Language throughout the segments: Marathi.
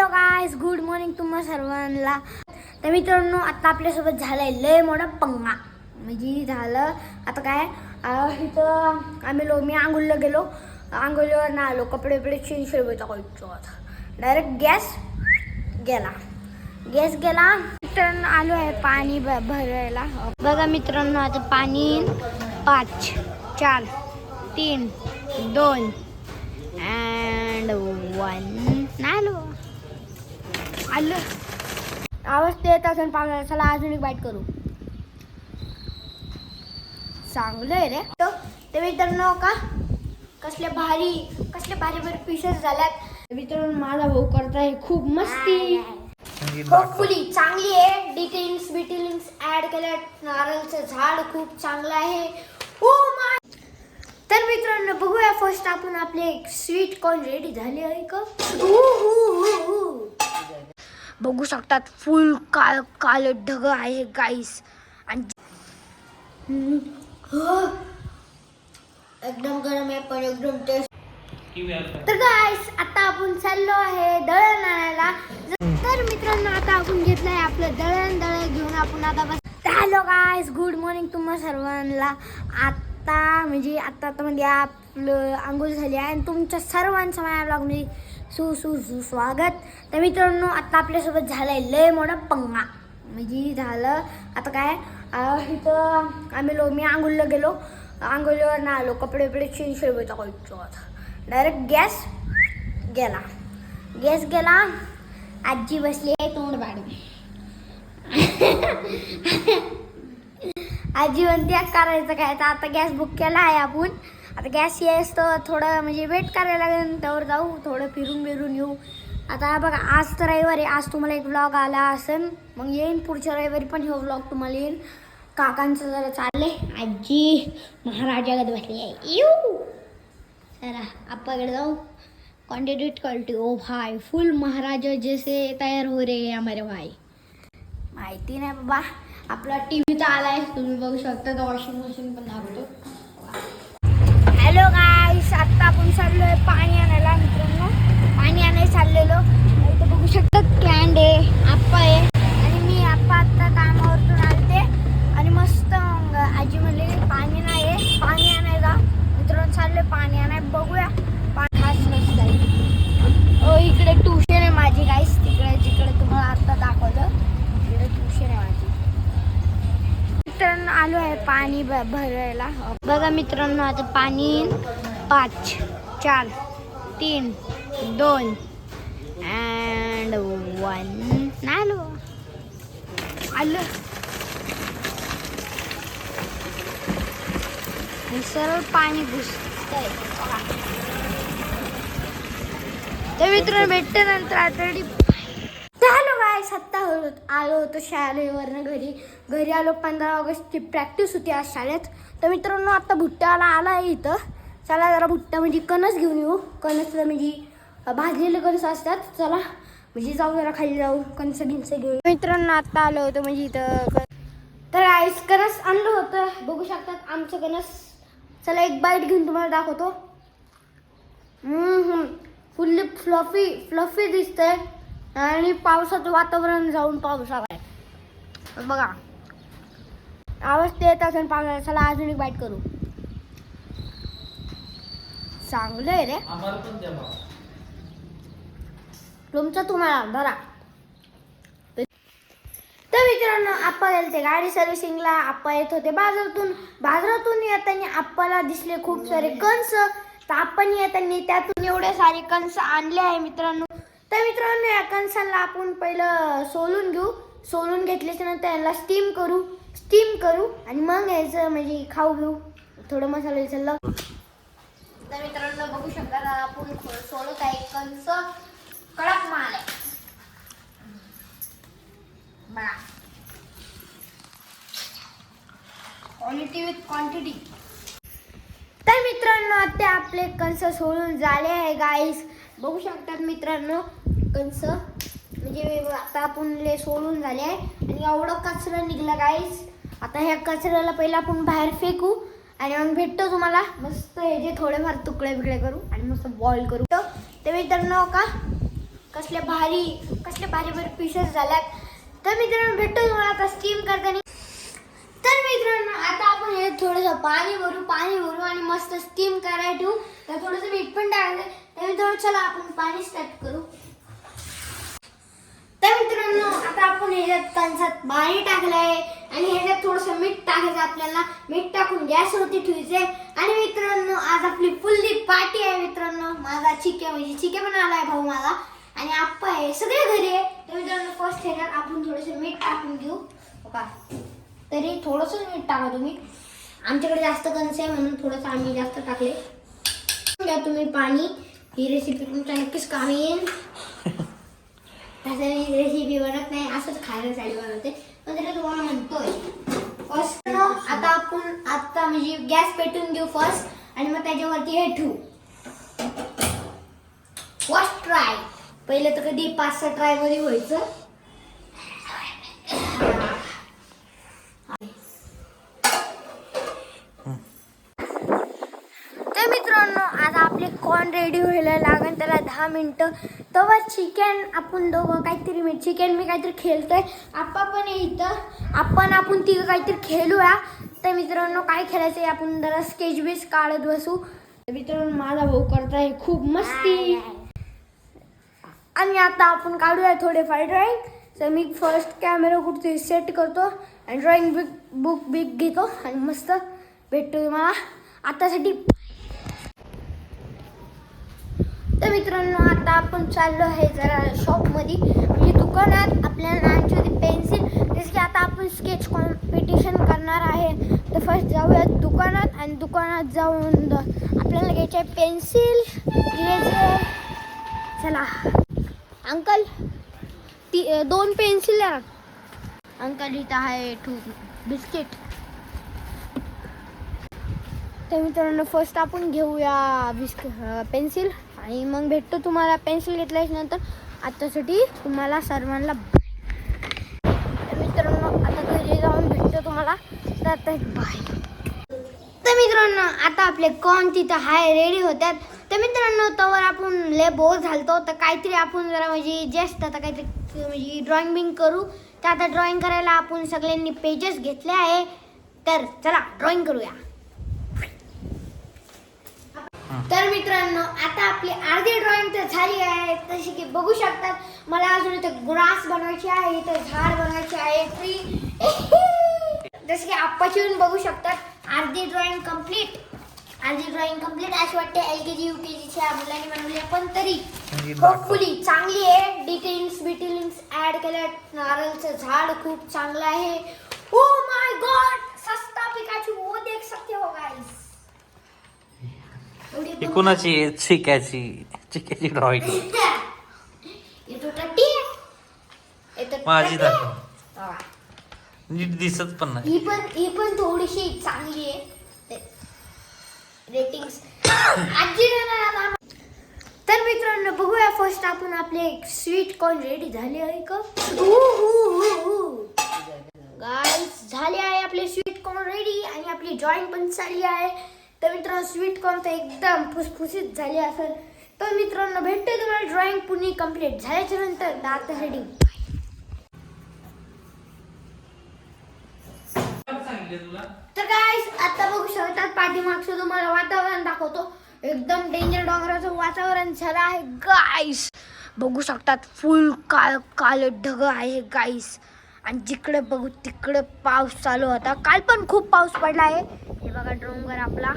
हॅलो गायस गुड मॉर्निंग तुम्हा सर्वांना. तर मित्रांनो आता आपल्यासोबत झालाय लय मोठा पंगा. म्हणजे झालं आता काय इथं आम्ही लो मी आंघोळीला गेलो. आंघोळीवर ना आलो कपडे बिपडे चेंज ठेवायचा करायचो डायरेक्ट गॅस गेला. गॅस गेला मित्रांनो आलो आहे पाणी भरायला. बघा मित्रांनो आता पाणी पाच चार तीन दोन अँड वन आलो. आलं. आवाज ते येत असेल पाण्याला चला अजून एक बाईट करू. चांगलं आहे रे. तो ते मित्रांनो का? कसले भारी कसले भारी भारी पीसेस झाल्यात. मित्रांनो माझा भाऊ करताय खूप मस्ती. होपफुली चांगली आहे. डिटेल्स बिटेलिंग्स ऍड केल्या नारळचं झाड खूप चांगलं आहे. ओ माय तर मित्रांनो बघूया फर्स्ट आपण आपले स्वीट कॉर्न रेडी झाले आहे का. बघू शकतात. फुल काळ काळ ढग आहे गाईस आणि. ह. एकदम गरम आहे पण एकदम टेस्ट तर गाईस आता आपण चाललो आहे दळण आणायला. तर मित्रांनो आता आपण घेतलंय आपलं दळण. दळण घेऊन आपण आता बस हॅलो गाईस गुड मॉर्निंग तुम्हा सर्वांना. आता म्हणजे आता आता म्हणजे आपलं आंघोळ झाली आहे आणि तुमच्या सर्वांचं माझ्या ब्लॉगमध्ये सु सु सु स्वागत. तर मित्रांनो आता आपल्यासोबत झालं आहे लय मोठा पंगा. म्हणजे झालं आता काय इथं आम्ही लो मी आंघोळीला गेलो. आंघोळीवर ना आलो कपडे वपडे चेंज ठेवायचा करायचो डायरेक्ट गॅस गेला. गॅस गेला. आजी बसली आहे तोंड पाडून आजी म्हणते करायचं काय? तर आता गॅस बुक केला आहे आपण. आता गॅस यायस तर थोडं म्हणजे वेट करायला लागेल त्यावर जाऊ थोडं फिरून बिरून येऊ. आता बघा आज तर रविवारी आज तुम्हाला एक व्लॉग आला असेल मग येईन पुढच्या रविवारी पण हे व्लॉग तुम्हाला येईल. काकांचं जरा चालले आजी महाराजागत बसली आहे. येऊ चला आपाकडे जाऊ. कॉन्टिन्यूट क्वालिटी ओ भाई फुल महाराजा जैसे तयार हो रे हमारे भाई. माहिती नाही बाबा. आपला टी व्ही तर आला आहे तुम्ही बघू शकता. तर वॉशिंग मशीन पण लागतो गाईस आत्ता आपण चाललोय पाणी आणायला मित्रांनो. पाणी आणायला चाललेलो. इथं बघू शकतात कॅन्ड आहे आप्पा आहे. आणि मी आप्पा आत्ता कामावरतून आलते. आणि मस्त मग आजी म्हणलेली पाणी नाही आहे पाणी आणायला. मित्रांनो चाललोय पाणी आणाय बघूया. पाणी मस्त आहे. ओ इकडे ट्युशन आहे माझी गाईस तिकडे जिकडे तुम्हाला आत्ता दाखवलं तिकडे ट्युशन आहे माझी. मित्रांनो आलो आहे पाणी भरायला. बघा मित्रांनो आता पाणी पाच चार तीन दोन अँड वन आलो. आलं सरळ पाणी घुसतंय. तर मित्रांनो भेटते नंतर आतडी झालो काय सत्ता आलो होतो शाळेवरनं घरी. घरी आलो पंधरा ऑगस्टची प्रॅक्टिस होती आज शाळेत. तर मित्रांनो आता भुट्ट्याला आला आहे इथं. चला जरा भुट्टा म्हणजे कणस घेऊन येऊ. कणस म्हणजे भाजलेले कणस असतात. चला म्हणजे जाऊ जरा खाली जाऊ. कणस गिंस घेऊन मित्रांनो आता आलो होतो म्हणजे इथं. तर आईस कणस आणलं होतं. बघू शकतात आमचं कणस. चला एक बाईट घेऊन तुम्हाला दाखवतो. फुल्ली फ्लफी फ्लफी दिसतंय. आणि पावसाचं वातावरण जाऊन पाऊस आलाय बघा. आवाज ते येत असेल पावसाला. चला अजून एक बाईट करू. चांगलं आहे रे. तुमचं तुम्हाला धरा. तर मित्रांनो आप्पा गेले ते गाडी सर्व्हिसिंगला आप्पा येत होते बाजारातून. बाजारातून येताना आप्पाला दिसले खूप सारे कंस. तर आपण येताना त्यातून एवढे सारे कंस आणले आहे मित्रांनो. तर मित्रांनो या कंसाला आपण पहिलं सोलून घेऊ. सोलून घेतल्याच्या नंतर याला स्टीम करू. स्टीम करू आणि मग यायचं म्हणजे खाऊ घेऊ. थोडं मसाला तर मित्रांनो बघू शकता आपण सोडत आहे कंस कडक माल आहे. बघा. क्वालिटी विथ क्वांटिटी तर मित्रांनो आता आपले कंस सोडून झाले आहे गाईस बघू शकतात मित्रांनो कंस. म्हणजे आता आपण ले सोडून झाले आहे. आणि एवढं कचरा निघला गाईस आता ह्या कचऱ्याला पहिला आपण बाहेर फेकू. आणि मग भेटतो तुम्हाला. मस्त हे जे थोडेफार तुकडे बिकडे करू आणि मस्त बॉईल करू. तर ते मित्रांनो का कसले भारी कसले भारी भारी पीसेस झाल्यात. तर मित्रांनो भेटतो तुम्हाला आता स्टीम करताना. तर मित्रांनो आता आपण हे थोडंसं पाणी भरू पाणी भरू आणि मस्त स्टीम करायला ठेवू. तर थोडंसं मीठ पण टाकायचं. तर मित्रांनो चला आपण पाणी स्टार्ट करू. मित्रांनो आता आपण ह्याच्यात कणसात पाणी टाकलंय आणि ह्याच्यात थोडंसं मीठ टाकायचं आपल्याला. मीठ टाकून गॅसवरती ठेवायचे आणि मित्रांनो आज आपली फुल्ली पार्टी आहे मित्रांनो. माझा चिके म्हणजे चिके पण आलाय भाऊ माझा. आणि आप्पा आहे सगळे घरी आहे. तर मित्रांनो फर्स्ट ह्याच्यात आपण थोडंसं मीठ टाकून घेऊ. हो का तरी थोडंसं मीठ टाका तुम्ही. आमच्याकडे जास्त कणस आहे म्हणून थोडंसं आम्ही जास्त टाकले. घ्या तुम्ही पाणी. ही रेसिपी तुमच्या नक्कीच कामी येईल. तसं मी रेसिपी बनत नाही असंच खाण्यासाठी बनवते. पण त्याला तुम्हाला म्हणतोय? फर्स्ट आता आपण आता म्हणजे गॅस पेटून घेऊ फर्स्ट आणि मग त्याच्यावरती हे ठेवू. फर्स्ट ट्राय पहिले तर कधी पाच सहा ट्रायमध्ये व्हायचं तर मित्रांनो आता आपले कॉर्न रेडी व्हायला लागेल त्याला दहा मिनटं. तेव्हा चिकन आपण दोघं काहीतरी मी चिकन मी काहीतरी खेळतोय. आप्पा पण आहे इथं. आपण आपण तिघं काहीतरी खेळूया. तर मित्रांनो काय खेळायचं आहे आपण जरा स्केच बीच काढत बसू. तर मित्रांनो माझा भाऊ करताय खूप मस्ती. आणि आता आपण काढूया थोडेफार ड्रॉइंग तर मी फर्स्ट कॅमेरा कुठे सेट करतो आणि ड्रॉइंग बुक बुक बिक घेतो. आणि मस्त भेटतो तुम्हाला आतासाठी तर मित्रांनो आता आपण चाललो आहे जरा शॉपमध्ये म्हणजे दुकानात आपल्याला आणायची होती पेन्सिल जसं की आता आपण स्केच कॉम्पिटिशन करणार आहे. तर फर्स्ट जाऊया दुकानात आणि दुकानात जाऊन आपल्याला घ्यायचे आहे पेन्सिल इरेजर चला. अंकल ती दोन पेन्सिल आहे अंकल इथं आहे टू बिस्किट तर मित्रांनो फर्स्ट आपण घेऊया बिस्क पेन्सिल आणि मग भेटतो तुम्हाला पेन्सिल घेतल्याच्या नंतर आत्तासाठी तुम्हाला सर्वांना मित्रांनो आता घरी जाऊन भेटतो तुम्हाला. तर बाय तर मित्रांनो आता आपले कॉन तिथं हाय रेडी होत्यात. तर मित्रांनो तवर आपण लय बोर झालतो. तर काहीतरी आपण जरा म्हणजे जस्ट आता काहीतरी म्हणजे ड्रॉइंग बिंग करू. तर आता ड्रॉइंग करायला आपण सगळ्यांनी पेजेस घेतले आहे. तर चला ड्रॉइंग करूया. तर मित्रांनो आता आपली अर्धी ड्रॉइंग तर झाली आहे. तशी की बघू शकतात मला अजून इथं ग्रास बनवायची आहे इथं झाड बनवायची आहे ट्री जसं की आप्पाची बघू शकतात अर्धी ड्रॉइंग कंप्लीट अर्धी ड्रॉइंग कंप्लीट अशी वाटते एल के जी यू के जीच्या मुलांनी बनवली. पण तरी होपफुली चांगली आहे. डिटेल्स बिटेलिंग्स ऍड केल्या. नारळचं झाड खूप चांगलं आहे. ओ माय गॉड सस्ता पिकाची वो देख सकते हो एवढी ही कुणाची आहे? चिक्याची. चिक्याची ड्रॉइंग माझी. दाखव. नीट दिसत पण नाही. ही पण ही पण थोडीशी चांगली आहे. रेटिंग्स आजी तर मित्रांनो बघूया फर्स्ट आपण आपले स्वीट कॉर्न रेडी झाले आहे का? गाईस झाले आहे आपले स्वीट कॉर्न रेडी आणि आपली ड्रॉइंग पण झाली आहे. तर स्वीट कॉर्न तर एकदम फुसफुसीत झाली असेल. तर मित्रांनो भेटते तुम्हाला ड्रॉइंग पुन्हा कंप्लीट झाल्याच्यानंतर. दात हेडिंग तर काय आता बघू शकतात पाठीमागचं तुम्हाला वातावरण दाखवतो. एकदम डेंजर डोंगराचं वातावरण झालं आहे. गाईस बघू शकतात फुल काळ काळ ढग आहे गाईस आणि जिकडे बघू तिकडे पाऊस चालू होता. काल पण खूप पाऊस पडला आहे. हे बघा डोंगर आपला.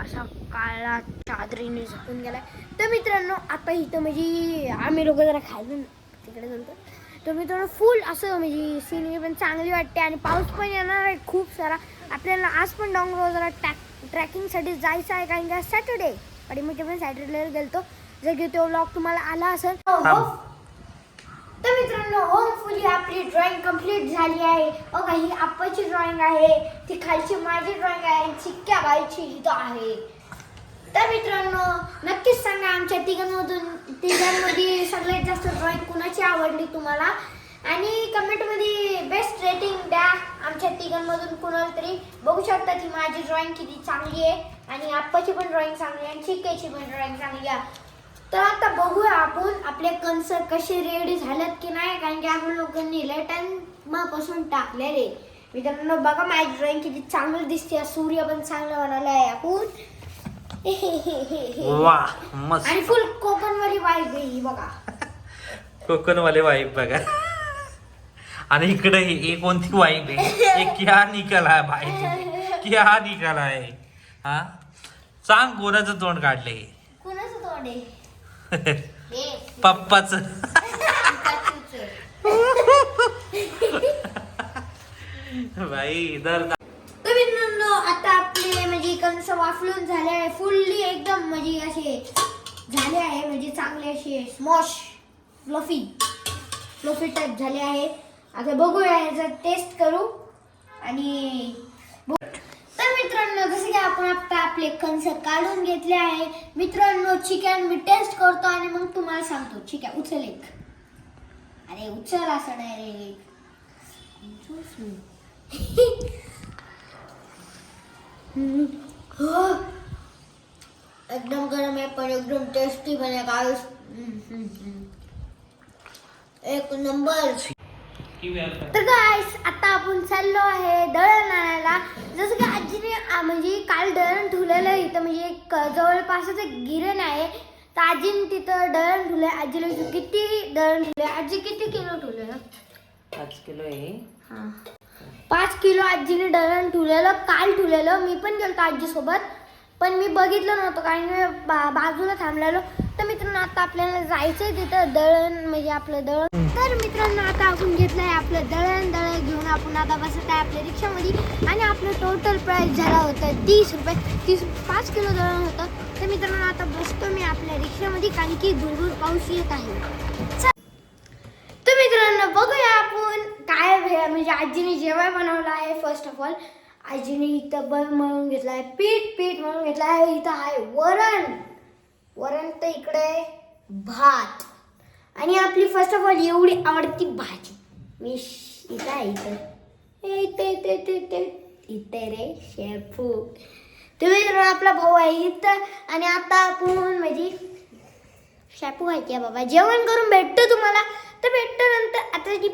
असा काळा चादरीने झोपून गेलाय. तर मित्रांनो आता इथं म्हणजे आम्ही लोक जरा खायला तिकडे नंतर तर मित्रांनो फुल असं म्हणजे सिनरी पण चांगली वाटते आणि पाऊस पण येणार आहे खूप सारा. आपल्याला आज पण डोंगरावर जरा ट्रॅक ट्रॅकिंगसाठी जायचं आहे कारण की आज सॅटर्डे आणि मी पण सॅटर्डेला गेलतो. जर की तो व्लॉग तुम्हाला आला असेल. हो. तर मित्रांनो होमफुली आपली ड्रॉइंग कंप्लीट झाली आहे. बघा ही आप्पाची ड्रॉइंग आहे. ती खालची माझी ड्रॉइंग आहे आणि चिक्क्या बाईची इथं आहे. तर मित्रांनो नक्कीच सांगा आमच्या तिघांमधून तिघांमध्ये सगळ्यात जास्त ड्रॉइंग कुणाची आवडली तुम्हाला? आणि कमेंटमध्ये बेस्ट रेटिंग द्या. आमच्या तिघांमधून कुणाला तरी बघू शकता की माझी ड्रॉइंग किती चांगली आहे. आणि आप्पाची पण ड्रॉइंग चांगली आहे आणि चिक्क्याची पण ड्रॉइंग चांगली आहे. तर आता बघूया आपण आपले कणस कसे रेडी झालेत की नाही कारण की आपण लोकांनी लय टाइमपासून टाकलेले. मित्रांनो बघा माझी ड्रॉइंग किती चांगली दिसते. सूर्य पण चांगला बनवला आहे आपण आणि फुल कोकणवाली वाईब आहे ही बघा. कोकणवाले वाईब बघा. आणि इकडे ही ही कोणती वाईब आहे? हे क्या निकाला आहे भाई क्या निकाला आहे? हा? सांग कोणाचं तोंड काढले कुणाचं तोंड आहे? पप्पाच. तर मित्रांनो आता आपले म्हणजे कंस वाफलून झाले आहे. फुल्ली एकदम म्हणजे असे झाले आहे म्हणजे चांगले असे स्मॉश फ्लफी फ्लफी टाईप झाले आहे. आता बघूया याचा टेस्ट करू. आणि मित्रांनो जसं की आपण आता आपले कंस काढून घेतले आहे. मित्रांनो चिकन मी टेस्ट करतो आणि मग तुम्हाला सांगतो. ठीक आहे उचल एक. अरे उचल असं डायरेक्ट एकदम गरम आहे पण एकदम टेस्टी बने आहे काय एक नंबर तर गाईस आता आपण चाललो आहे दळण आणायला जसं की आजीने म्हणजे काल दळण ठेवलेलं इथं म्हणजे एक जवळपासच एक गिरण आहे. तर आजीने तिथं दळण ठेवलं आजीला किती दळण ठेवले आजी किती किलो ठेवलेलं पाच किलो आहे. हा. पाच किलो आजीने दळण ठेवलेलं काल ठेवलेलं मी पण गेलतो आजीसोबत. पण मी बघितलं नव्हतं कारण मी बा बाजूला थांबलेलो. तर मित्रांनो आता आपल्याला जायचंय तिथं दळण म्हणजे आपलं दळण. तर मित्रांनो आता आपण घेतलंय आपलं दळण. दळण घेऊन आपण आता बसत आहे आपल्या रिक्षामध्ये. आणि आपलं टोटल प्राईस झाला होता तीस रुपये तीस पाच किलो दळण होतं. तर मित्रांनो आता बसतो मी आपल्या रिक्षामध्ये कारण की दूर पाऊस येत आहे. चल. तर मित्रांनो बघूया आपण काय म्हणजे आजीने जेवण बनवलं आहे फर्स्ट ऑफ ऑल आजीने इथं बन म्हणून घेतलं आहे पीठ पीठ म्हणून घेतलं आहे इथं आहे वरण. इकडे भात. आणि आपली फर्स्ट ऑफ ऑल एवढी आवडती भाजी. मी इथं आहे इथं. ए, इथे इथे इथे इथे. इथे रे शेफू. तुम्ही तर आपला भाऊ आहे इथं. आणि आता आपण म्हणजे शापू व्हायची आहे बाबा. जेवण करून भेटतो तुम्हाला. तर भेटतो नंतर आता जी